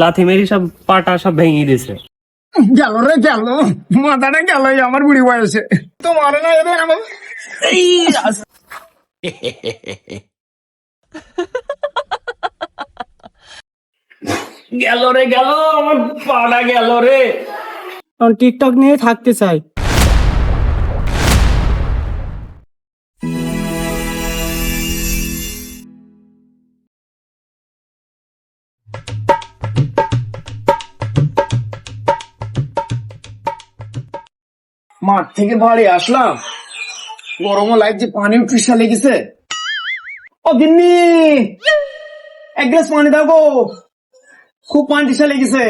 লাথি মেরি সব পাটা সব ভেঙে দিয়েছে। গেল রে গেল। মাথাটা গেল আমার বুড়ি বয়সে। তোমার না এদের আমার গেল রে গেল আমার পাটা গেল রে। টিকটক নিয়ে থাকতে চাই। মাঠ থেকে বাড়ি আসলাম। গরমও লাগছে পানি তৃষা লেগেছে। ও গিন্নি! এক গ্লাস পানি দাও গো। খুব পানি লেগেছে।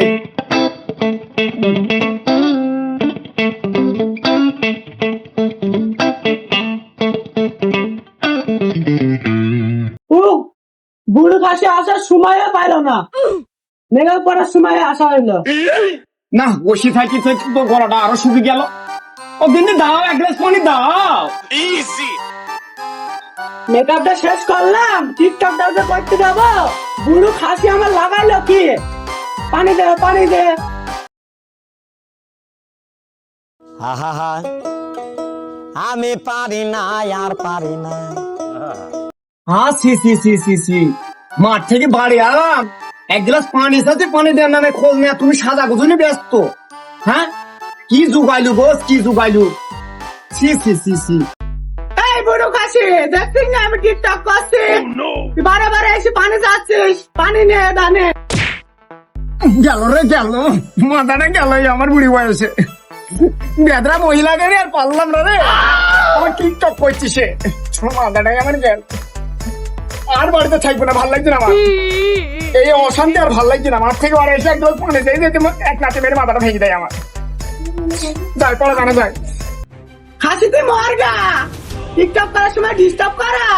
বুড়ো কাছে আসার সময় পাইল না। মেঘাল পড়ার সময় আসা হইল। না বসে থাকি থাকি তো গলাটা আরও শুকিয়ে গেল। ও দাও এক গ্লাস পানি দাও। মেকআপটা শেষ করলাম টিকটক করতে যাব। বুড়ো খাসি আমার লাগাইলো কি? পানি দে পানি দে। আহা আমি পারি না আর পারি না। সি সি সি সি সি মাঠ থেকে বাড়ি আলাম। এক গ্লাস পানি সাথে পানি দেন নামে খোঁজ নেয়া তুমি সাদা গুজনে ব্যস্ত। হ্যাঁ? কি জুগাইলু বস কি জুগাইলু? সি সি সি সি এই বুড়ো খাসি দেখছিস না আমি টিকটক করছি? তুই বারে বারে এসে পানি যাচ্ছিস পানি নে দানে। গেল রে গেল। মাথাটা গেল আমার বুড়ি বয়সে। বেদরা মহিলাকে রে আর পারলাম না রে। আমার টিকটক করছি সে। মাথাটাই আমার গেল। আর বাড়িতে থাকবে না ভালো লাগছে না আমার। এই অশান্তি আর ভালো লাগছে না। আমার থেকে আর এসে একদম ফোনে দেয় যে এক নাচে মেরে মাথাটা ভেঙে দেয় আমার। যাই পড়া জানা যায় খাসি তুই মর গা টিকটক করার সময় ডিস্টার্ব করা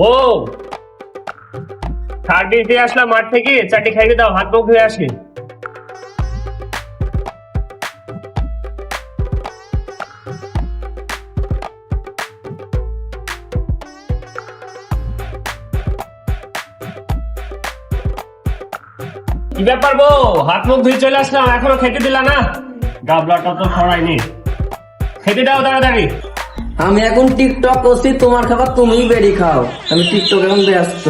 বউ সার দিতে আসলাম মাঠ থেকে, চারটি খাইয়ে দাও হাত মুখ ধুয়ে আসি। কি ব্যাপার বউ? হাত মুখ ধুয়ে চলে আসলাম এখনও খেতে দিলা না? গাবলাটা তো ছড়াইনি খেতে দাও তাড়াতাড়ি। আমি এখন টিকটক করছি তোমার খাবার তুমিই বেরি খাও। আমি টিকটক এখন ব্যস্ত।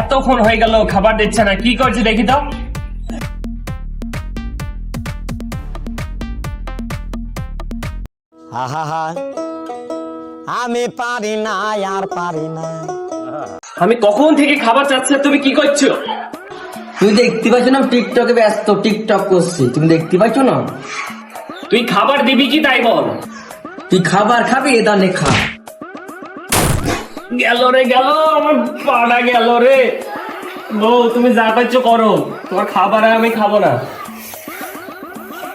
এতক্ষণ হয়ে গেল খাবার দিচ্ছে না কি করছে দেখি তো। আমি পারি না আর পারি না। আমি কখন থেকে খাবার চাচ্ছি তুমি কি করছ? তুমি দেখতে পাচ্ছ না টিকটকে ব্যস্ত টিকটক করছি। তুমি দেখতে পাচ্ছ না? তুই খাবার দিবি কি তাই বল? তুই খাবার খাবি এ দানে খা। গেল রে গেল আমার পাড়া গেল রে। বউ তুমি যা পাচ্ছ করো। তোমার খাবার আর আমি খাব না।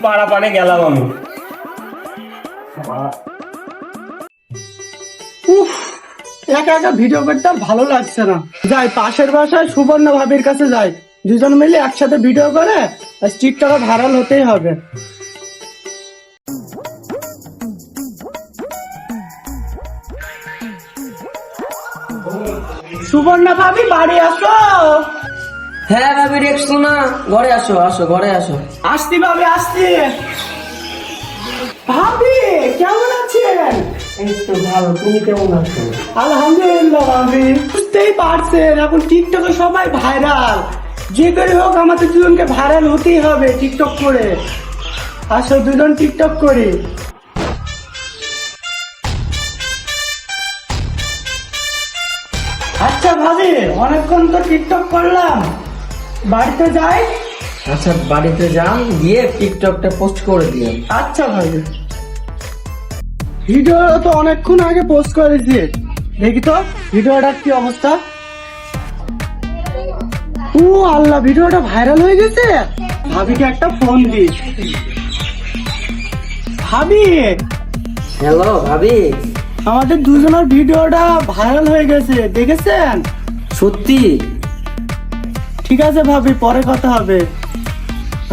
পাড়া পাড়ে গেলাম আমি। একা একা ভিডিও করতে আর ভালো লাগছে না। যাই পাশের বাসায় সুবর্ণ ভাবির কাছে যাই। দুজন মিলে একসাথে ভিডিও করে আর টিকটকে ভাইরাল হতেই হবে। সুবর্ণ ভাবি বাড়ি আসো। হ্যাঁ ভাবি দেখছ না। ঘরে আসো আসো ঘরে আসো। আসতি ভাবি আসতি ভাবি কেমন আছেন? এই তো ভালো তুমি কেমন আছো? আলহামদুলিল্লাহ ভাবি বুঝতেই পারছেন এখন টিকটকে সবাই ভাইরাল যে করে হোক আমাদের দুজনকে ভাইরাল হতেই হবে টিকটক করে। আসো দুজন টিকটক করি। আচ্ছা ভাবি অনেকক্ষণ তো টিকটক করলাম। বাড়িতে যাই? আচ্ছা বাড়িতে যান গিয়ে টিকটকটা পোস্ট করে দিও আচ্ছা ভাবি। ভিডিও তো অনেকক্ষণ আগে পোস্ট করেছি। দেখি তো ভিডিওটার কি অবস্থা? ও আল্লাহ ভিডিওটা ভাইরাল হয়ে গেছে? ভাবিকে একটা ফোন দি ভাবি? হ্যালো ভাবি। আমাদের দুজনের ভিডিওটা ভাইরাল হয়ে গেছে দেখেছেন? সত্যি? ঠিক আছে ভাবি পরে কথা হবে।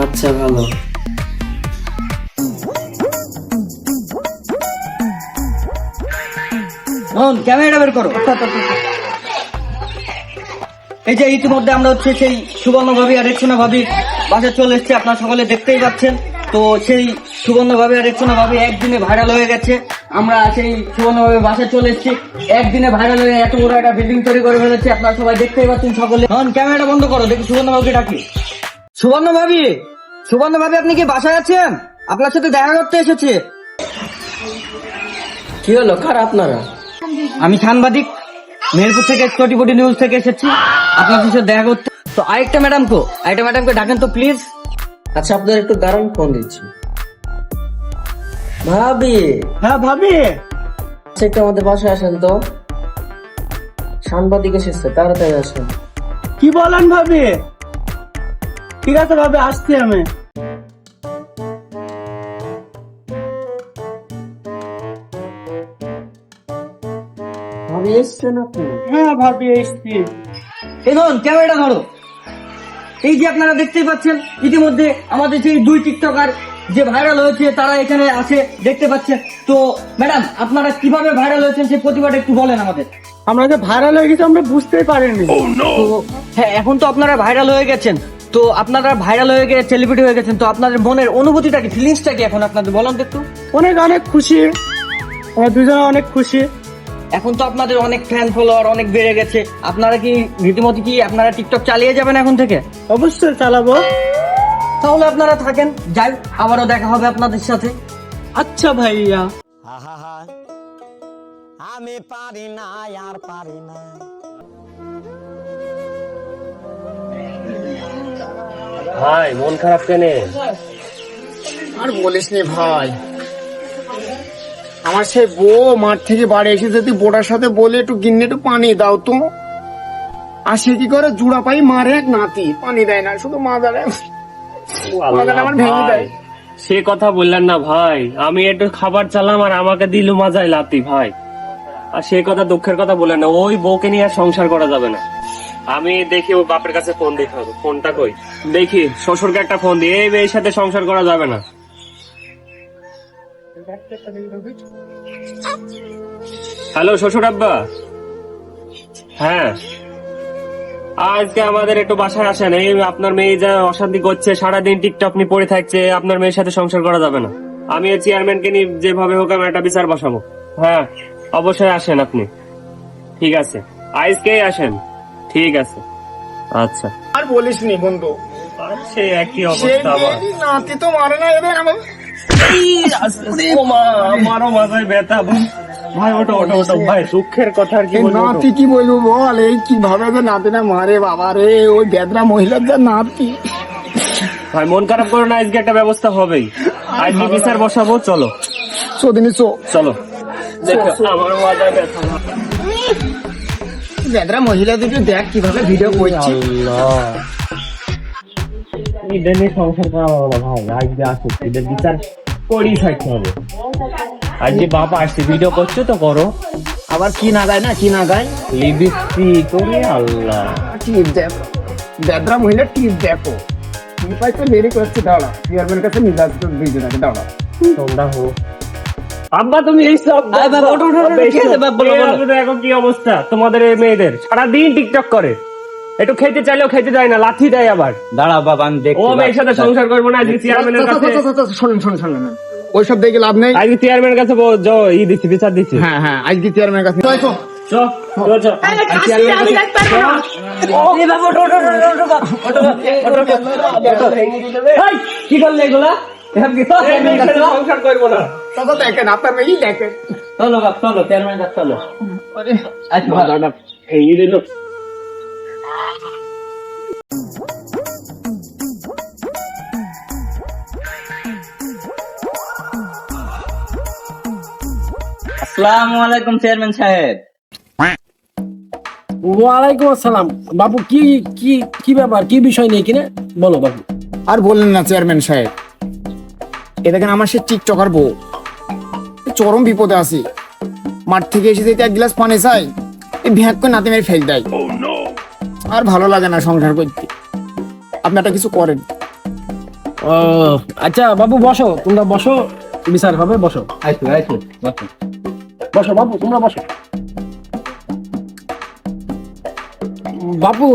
আচ্ছা ভালো। ক্যামেরা বের করো। এই যে ইতিমধ্যে আমরা হচ্ছে সেই সুবর্ণ ভাবি আর রেক্ষণা ভাবি বাসায় চলে এসেছে, আপনারা সকলে দেখতেই পাচ্ছেন। তো সেই সুবর্ণ ভাবি আর রেক্ষণা ভাবি একদিনে ভাইরাল হয়ে গেছে। আমরা সেই সুবর্ণ ভাবি বাসায় চলে এসেছি। একদিনে ভাইরাল হয়ে এত বড় একটা বিল্ডিং তৈরি করে ফেলেছে, আপনারা সবাই দেখতেই পাচ্ছেন সকলে। এখন ক্যামেরাটা বন্ধ করো, দেখি সুবর্ণ ভাবিকে ডাকি। সুবর্ণ ভাবি সুবর্ণ ভাবি আপনি কি বাসায় আছেন? আপনার সাথে দেখা করতে এসেছে। কি হলো? কার আপনারা? আমি সাংবাদিক মেহেরপুর থেকে চটিপটি নিউজ থেকে এসেছি। আপনাদের সাথে দেখা করতে তো আরেকটা ম্যাডাম কো আরেকটা ম্যাডামকে ডাকেন তো প্লিজ আচ্ছা আপনার একটু দারুণ ফোন দিচ্ছি। ভাবি। হ্যাঁ ভাবি। আচ্ছা একটু আমাদের বাসায় আসেন তো। সাংবাদিক এসেছে তাড়াতাড়ি আসেন। কি বলেন ভাবি? ঠিক আছে ভাবি আসছি আমি। এসছেন আপনি? হ্যাঁ ভাবি এসছি। দেখুন ক্যামেরাটা ধরো। এই যে আপনারা দেখতেই পাচ্ছেন ইতিমধ্যে আমাদের সেই দুই টিকটকার যে ভাইরাল হয়েছে তারা এখানে আছে দেখতে পাচ্ছেন। তো ম্যাডাম আপনারা কীভাবে ভাইরাল হয়েছেন সেই প্রতিবাদ একটু বলেন আমাদের। আমরা যে ভাইরাল হয়ে গেছি আমরা বুঝতেই পারিনি। তো হ্যাঁ এখন তো আপনারা ভাইরাল হয়ে গেছেন। তো আপনারা ভাইরাল হয়ে গেছে সেলিব্রিটি হয়ে গেছেন তো আপনাদের মনের অনুভূতিটা কি ফিলিংসটা কি এখন আপনাদের বলেন তো একটু। অনেক অনেক খুশি। আমরা দুজনে অনেক খুশি। এখন তো আপনাদের অনেক ফ্যান ফলোয়ার অনেক বেড়ে গেছে। আপনারা কি রীতিমতো কি আপনারা টিকটক চালিয়ে যাবেন এখন থেকে? অবশ্যই চালাবো। তাহলে আপনারা থাকেন। যাই আবারও দেখা হবে আপনাদের সাথে। আচ্ছা ভাইয়া। আমি পারি না আর পারি না। ভাই মন খারাপ কেনে? আর বলিস নি ভাই। আমার সেই বউ মাঠ থেকে বাড়ি এসে যদি বোটার সাথে বলে একটু গিন্নি একটু পানি দাও তো। আর সে কি করে? জুড়া পাই মারে এক নাতি পানি দেয় না শুধু মা দাঁড়ায় আমার ভেঙে দেয় সে কথা বললেন না ভাই। আমি একটু খাবার চালাম আর আমাকে দিল মাজায় লাতি ভাই। আর সে কথা দুঃখের কথা বলে না ওই বউকে নিয়ে আর সংসার করা যাবে না। আমি দেখি ও বাপের কাছে ফোন দিতে হবে। ফোনটা কই? দেখি শ্বশুরকে একটা ফোন দিই এই মেয়ের সাথে সংসার করা যাবে না। হ্যালো শ্বশুর আব্বা। হ্যাঁ। আজকে আমাদের একটু বাসায় আসেন। এই আপনার মেয়ে যা অশান্তি করছে সারাদিন টিকটক নিয়ে পড়ে থাকছে আপনার মেয়ের সাথে সংসার করা যাবে না। আমি এই চেয়ারম্যানকে নিয়ে যেভাবে হোক আমি একটা বিচার বসাবো। হ্যাঁ অবশ্যই আসেন আপনি। ঠিক আছে। আজকেই আসেন। ঠিক আছে। আচ্ছা। আর বলিস নি বন্ধু সে একই অবস্থা আবার। নাতি তো মারে না মা, আমারও মাথায় ব্যথা ভাই ওটো ওটো ওটো ভাই দুঃখের কথা আর কি এই বলব ওঠো। নাতি কি বলব বল? এই কীভাবে যে নাতি মারে বাবা রে? ওই বেদরা মহিলার যা নাতি। ভাই মন খারাপ করো না আজকে একটা ব্যবস্থা হবেই। আজকে বিচার বসাবো চলো। চোদিনি চো। চলো। আমার মাথায় ব্যথা। বেদরা মহিলা দুটো দেখ কীভাবে ভিডিও করছি। ঈদের সংসার করা ভাই আজকে আসুক। ঈদের বিচার করেই থাকতে হবে। আজকে বাবা আসছে ভিডিও করছ তো করো। আবার কি না গায় না কি না গায়? লিবিস্টি করে আল্লাহ। টিপ দেখো বেদরা মহিলা টিপ দেখো? দেরি করছে দাঁড়া। চেয়ারম্যানের কাছে নিয়ে যাচ্ছে দুইজনকে দাঁড়া। তোমরা হো। আব্বা তুমি এই সব আরে বাবা, ওঠো, ওঠো, ওঠো, কি হয়েছে বাবা, বলো, বলো। দেখো কি অবস্থা। তোমাদের এই মেয়েদের। সারাদিন টিকটক করে। একটু খেতে চাইলেও খেতে দেয় না লাথি দেয় আবার দাঁড়া বাবা আমি দেখছি ও মেয়ের সাথে সংসার করব না আজকে চেয়ারম্যানের কাছে শোনেন শোনেন শোনেন ওইসব দেখে লাভ নেই আজকে চেয়ারম্যানের কাছে যাও ই দিচ্ছি বিচার দিচ্ছি হ্যাঁ হ্যাঁ আজকে চেয়ারম্যানের কাছে কি করলে এগুলা এসব কি? এই মেয়ের সাথে সংসার করব না চাচা দেখেন আপনার মেয়েই দেখেন চলো বাপ চলো চেয়ারম্যান কাছে চলো আচ্ছা আসসালামু আলাইকুম চেয়ারম্যান সাহেব। ওয়ালাইকুম আসসালাম। বাবু কি কি কি ব্যাপার? কি বিষয় নিয়ে কিনে? বলো বাবু। আর বললেন না চেয়ারম্যান সাহেব। এ দেখেন আমার সে টিকটকার বউ। চরম বিপদে আছি। মাঠ থেকে এসে যদি এক গ্লাস পানি চাই এই ভ্যাক করে নাতে মেরে ফেল দেয়। আর ভালো লাগে না সংসার করতে। আপনি একটা কিছু করেন। ও আচ্ছা বাবু বসো। তোমরা বসো। বিচার হবে বসো। আইসো আইসো বসো। বসো বাবু তোমরা বসো। বাবু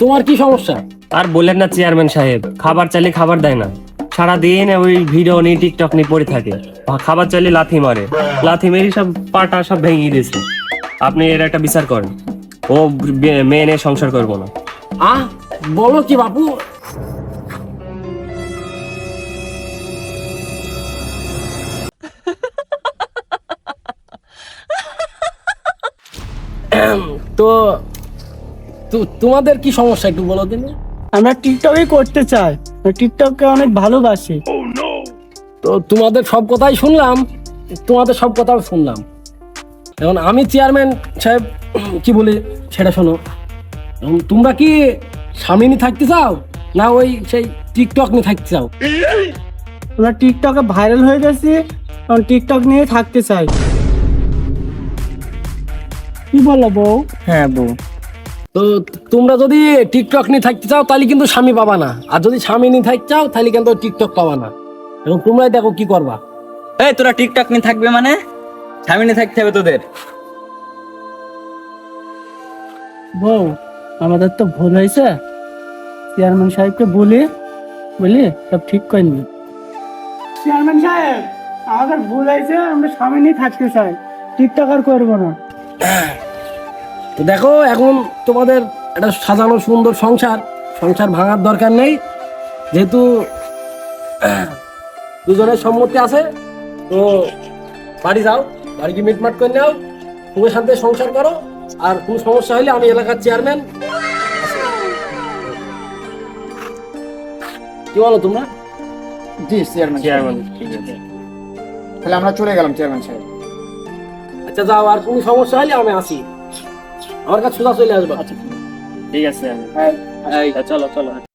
তোমার কি সমস্যা? আর বললেন না চেয়ারম্যান সাহেব খাবার চাইলে খাবার দেয় না। সারাদিন ওই ভিডিও নিয়ে টিকটক নিয়ে পড়ে থাকে। খাবার চাইলে লাথি মারে। লাথি মেরে সব পাটা সব ভেঙে দিয়েছে। আপনি এর একটা বিচার করেন। ও মেয়ে নিয়ে সংসার করব না। আহ বলো কি বাবু তো তো- তোমাদের কি সমস্যা একটু বলো দিন আমরা টিকটকই করতে চাই। টিকটককে অনেক ভালোবাসি। তো তোমাদের সব কথাই শুনলাম তোমাদের সব কথাও শুনলাম। এখন আমি চেয়ারম্যান সাহেব কি বলি সেটা শোনো। তোমরা কি স্বামী থাকতে চাও না ওই সেই টিকটক নিয়ে থাকতে চাও? আমরা টিকটকে ভাইরাল হয়ে গেছি কারণ টিকটক নিয়ে থাকতে চাই। কি বলো বউ? হ্যাঁ বউ। তো তোমরা যদি টিকটক নিয়ে থাকতে চাও তাহলে কিন্তু স্বামী পাবা না। আর যদি স্বামী নিয়ে থাকতে চাও তাহলে কিন্তু টিকটক পাবা না। এবং তোমরাই দেখো কি করবা। এই তোরা টিকটক নিয়ে থাকবে মানে? সামনে থাকতে হবে তোদের। বউ আমাদের তো ভুল হয়েছে। চেয়ারম্যান সাহেবকে বলি বলি সব ঠিক করে নি চেয়ারম্যান সাহেব আমাদের ভুল হয়েছে আমরা স্বামী নিয়ে থাকতে চাই। টিকটক আর করব না। তো দেখো এখন তোমাদের একটা সাজানো সুন্দর সংসার। সংসার ভাঙার দরকার নেই। যেহেতু দুজনের সম্মতি আছে তো বাড়ি যাও বাড়ি কি মিটমাট করে নাও তুমি শান্তি সংসার করো আর কোনো সমস্যা হলে আমি এলাকার চেয়ারম্যান কি বলো তোমরা? জি চেয়ারম্যান চেয়ারম্যান ঠিক আছে। তাহলে আমরা চলে গেলাম চেয়ারম্যান সাহেব। আচ্ছা যাও আর কোনো সমস্যা হলে আমি আসি। আমার কাছে সোজা চলে আসব। ঠিক আছে। হ্যাঁ চলো চলো।